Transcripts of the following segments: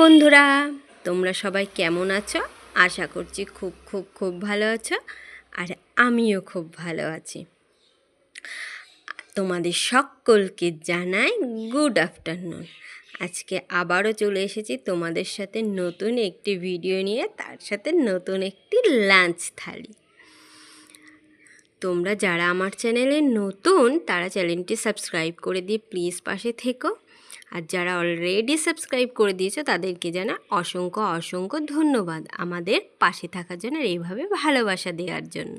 বন্ধুরা, তোমরা সবাই কেমন আছো? আশা করছি খুব খুব খুব ভালো আছো আর আমিও খুব ভালো আছি। তোমাদের সকলকে জানাই গুড আফটারনুন আজকে আবারও চলে এসেছি তোমাদের সাথে নতুন একটি ভিডিও নিয়ে, তার সাথে নতুন একটি লাঞ্চ থালি। তোমরা যারা আমার চ্যানেলে নতুন, তারা চ্যানেলটি সাবস্ক্রাইব করে দিয়ে প্লিজ পাশে থেকো। আর যারা অলরেডি সাবস্ক্রাইব করে দিয়েছ, তাদেরকে জানা অসংখ্য অসংখ্য ধন্যবাদ আমাদের পাশে থাকার জন্য এইভাবে ভালোবাসা দেওয়ার জন্য।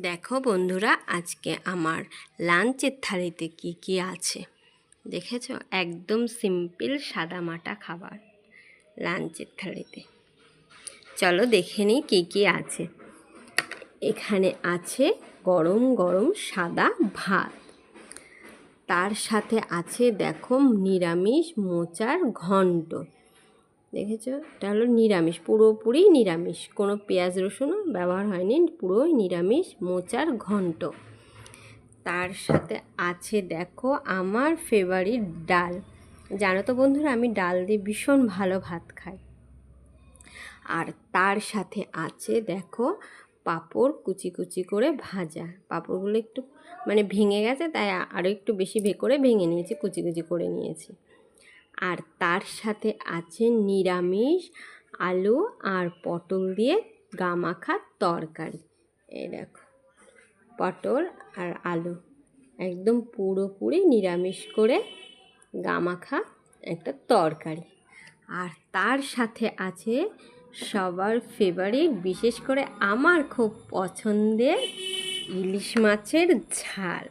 দেখো বন্ধুরা, আজকে আমার লাঞ্চের থালিতে কি কি আছে? দেখেছ? একদম সিম্পল সাদামাটা খাবার, লাঞ্চের থালিতে। চলো দেখে নিই কী কী আছে। এখানে আছে গরম গরম, সাদা ভাত। তার সাথে আছে, দেখো, নিরামিষ, মোচার ঘন্ট। দেখেছ? এটা হলো নিরামিষ, পুরোপুরি নিরামিষ। কোনো পেঁয়াজ রসুনও ব্যবহার হয়নি, পুরোই নিরামিষ, মোচার ঘন্ট। তার সাথে আছে, দেখো, আমার ফেভারিট ডাল। জানো তো বন্ধুরা, আমি ডাল দিয়ে ভীষণ ভালো ভাত খাই। আর তার সাথে আছে, দেখো পাঁপড় কুচি কুচি করে ভাজা। পাঁপড়গুলো একটু মানে ভেঙে গেছে, তাই আরও একটু বেশি ভে করে ভেঙে নিয়েছি, কুচি কুচি করে নিয়েছি। আর তার সাথে আছে নিরামিষ আলু আর পটল দিয়ে গামাখা তরকারি। এই দেখো, পটল আর আলু একদম পুরোপুরি নিরামিষ করে গামাখা একটা তরকারি। আর তার সাথে আছে সবার ফেভারিট বিশেষ করে আমার খুব পছন্দের ইলিশ মাছের ঝাল।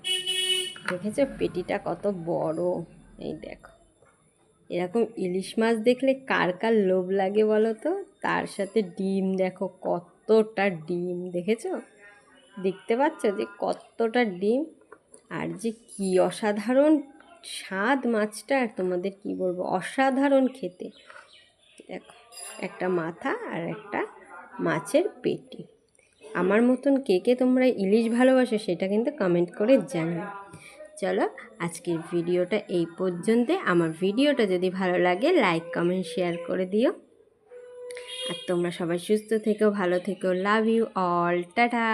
দেখেছ পেটিটা কত বড়? এই দেখো। এরকম ইলিশ মাছ দেখলে কার কার লোভ লাগে বলো তো? তার সাথে ডিম দেখো, কতটা ডিম, দেখেছ? দেখতে পাচ্ছ যে কতটা ডিম? আর যে কি অসাধারণ স্বাদ মাছটা, আর তোমাদের কি বলব, অসাধারণ খেতে। দেখো, একটা মাথা আর একটা মাছের পেটি। আমার মতন কে কে তোমরা ইলিশ ভালোবাসো সেটা কিন্তু কমেন্ট করে জানিও। চলো, আজকের ভিডিওটা এই পর্যন্ত আমার ভিডিওটা যদি ভালো লাগে লাইক কমেন্ট শেয়ার করে দিও। আর তোমরা সবাই সুস্থ থেকো, ভালো থেকো লাভ ইউ অল টাটা